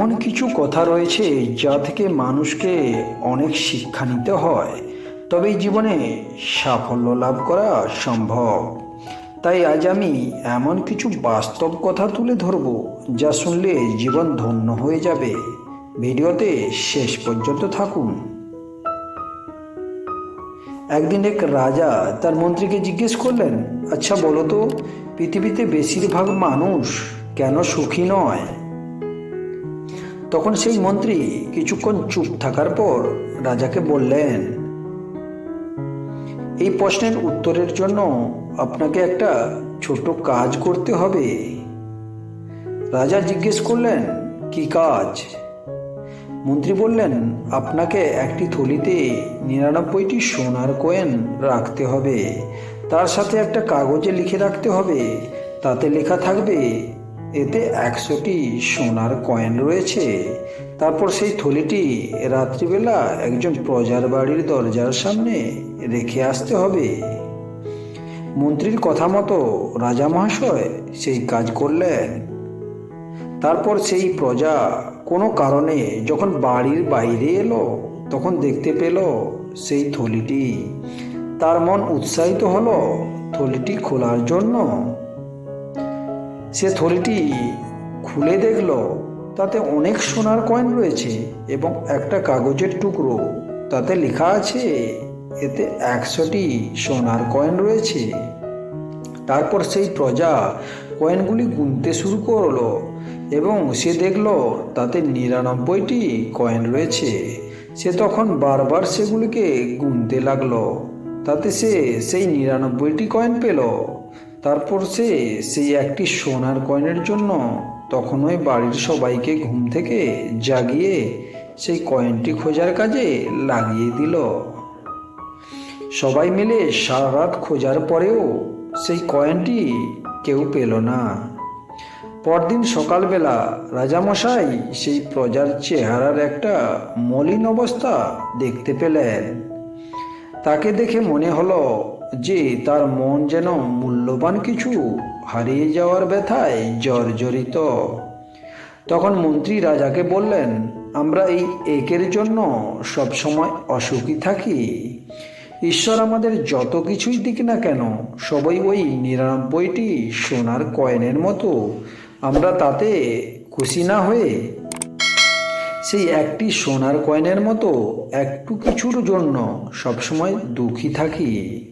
এমন কিছু কথা রয়েছে যা থেকে মানুষকে অনেক শিক্ষা নিতে হয়। তবেই জীবনে সাফল্য লাভ করা সম্ভব। তাই আজ আমি এমন কিছু বাস্তব কথা তুলে ধরব যা শুনলে জীবন ধন্য হয়ে যাবে। ভিডিওতে শেষ পর্যন্ত থাকুন। একদিন এক রাজা তার মন্ত্রীকে জিজ্ঞেস করলেন আচ্ছা বলো তো, পৃথিবীতে বেশিরভাগ মানুষ কেন সুখী নয়? তখন সেই মন্ত্রী কিছুক্ষণ চুপ থাকার পর রাজাকে বললেন, এই প্রশ্নের উত্তরের জন্য আপনাকে একটা ছোট কাজ করতে হবে। রাজা জিজ্ঞেস করলেন, কি কাজ? মন্ত্রী বললেন, আপনাকে একটি থলিতে নিরানব্বইটি সোনার কয়েন রাখতে হবে। তার সাথে একটা কাগজে লিখে রাখতে হবে। তাতে লেখা থাকবে এতে একশোটি সোনার কয়েন রয়েছে। তারপর সেই থলিটি রাত্রিবেলা একজন প্রজার বাড়ির দরজার সামনে রেখে আসতে হবে। মন্ত্রীর কথা মতো রাজা মহাশয় সেই কাজ করলেন। তারপর সেই প্রজা কোনো কারণে যখন বাড়ির বাইরে এলো, তখন দেখতে পেল সেই থলিটি। তার মন উৎসাহিত হলো থলিটি খোলার জন্য। সে থলিটি খুলে দেখল, তাতে অনেক সোনার কয়েন রয়েছে এবং একটা কাগজের টুকরো। তাতে লেখা আছে, এতে একশোটি সোনার কয়েন রয়েছে। তারপর সেই প্রজা কয়েনগুলি গুনতে শুরু করল এবং সে দেখল, তাতে নিরানব্বইটি কয়েন রয়েছে। সে তখন বারবার সেগুলিকে গুনতে লাগল। তাতে সে সেই নিরানব্বইটি কয়েন পেল। তারপর সে সেই একটি সোনার কয়েনের জন্য তখন ওই বাড়ির সবাইকে ঘুম থেকে জাগিয়ে সেই কয়েনটি খোঁজার কাজে লাগিয়ে দিল। সবাই মিলে সারা রাত খোঁজার পরেও সেই কয়েনটি কেউ পেল না। পরদিন সকালবেলা রাজামশাই সেই প্রজার চেহারার একটা মলিন অবস্থা দেখতে পেলেন। তাকে দেখে মনে হলো যে তার মন যেন মূল্যবান কিছু হারিয়ে যাওয়ার ব্যথায় জর্জরিত। তখন মন্ত্রী রাজাকে বললেন, আমরা এই একের জন্য সবসময় অসুখী থাকি। ঈশ্বর আমাদের যত কিছুই দিক না কেন, সবাই ওই নিরানব্বইটি সোনার কয়েনের মতো। আমরা তাতে খুশি না হয়ে সেই একটি সোনার কয়েনের মতো একটু কিছুর জন্য সবসময় দুঃখী থাকি।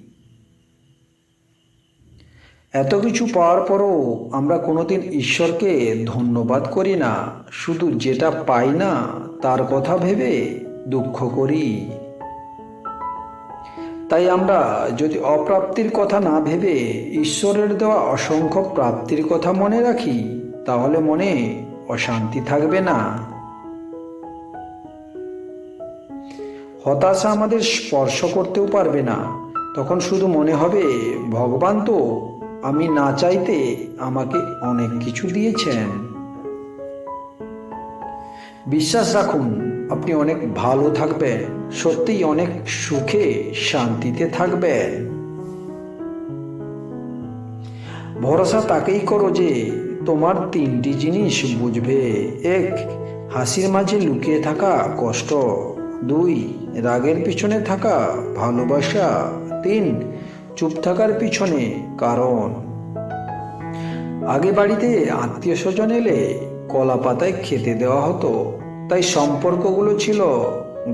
এত কিছু পাওয়ার পরও আমরা কোনোদিন ঈশ্বরকে ধন্যবাদ করি না। শুধু যেটা পাই না, তার কথা ভেবে দুঃখ করি। তাই আমরা যদি অপ্রাপ্তির কথা না ভেবে ঈশ্বরের দেওয়া অসংখ্য প্রাপ্তির কথা মনে রাখি, তাহলে মনে অশান্তি থাকবে না। হতাশা আমাদের স্পর্শ করতেও পারবে না। তখন শুধু মনে হবে, ভগবান তো আমি না চাইতে আমাকে অনেক কিছু দিয়েছেন। বিশ্বাস রাখুন, আপনি অনেক ভালো থাকবেন, সত্যিই অনেক সুখে শান্তিতে থাকবেন। ভরসা তাকেই করো যে তোমার তিনটি জিনিস বুঝবে। এক, হাসির মাঝে লুকিয়ে থাকা কষ্ট। দুই, রাগের পিছনে থাকা ভালোবাসা। তিন চুপ থাকার পিছনে কারণ। আগে বাড়িতে আত্মীয় স্বজন এলে কলা পাতায় খেতে দেওয়া হতো, তাই সম্পর্কগুলো ছিল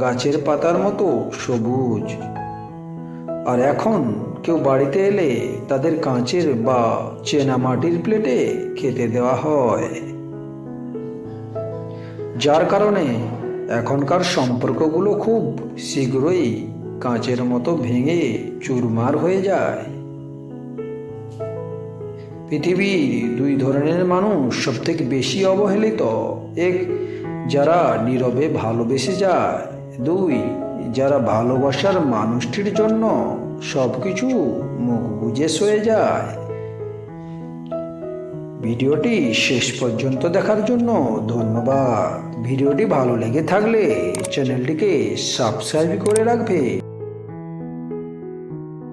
গাছের পাতার মতো সবুজ। আর এখন কেউ বাড়িতে এলে তাদের কাঁচের বা চেনা মাটির প্লেটে খেতে দেওয়া হয়। যার কারণে এখনকার সম্পর্কগুলো খুব শীঘ্রই কাঁচের মতো ভেঙে চুরমার হয়ে যায়। পৃথিবী দুই ধরনের মানুষ সব থেকে বেশি অবহেলিত। এক, যারা নীরবে ভালোবেসে যায়। দুই, যারা ভালোবাসার মানুষটির জন্য সবকিছু মুখ বুঝে সয়ে যায়। ভিডিওটি শেষ পর্যন্ত দেখার জন্য ধন্যবাদ। ভিডিওটি ভালো লেগে থাকলে চ্যানেলটিকে সাবস্ক্রাইব করে রাখবে।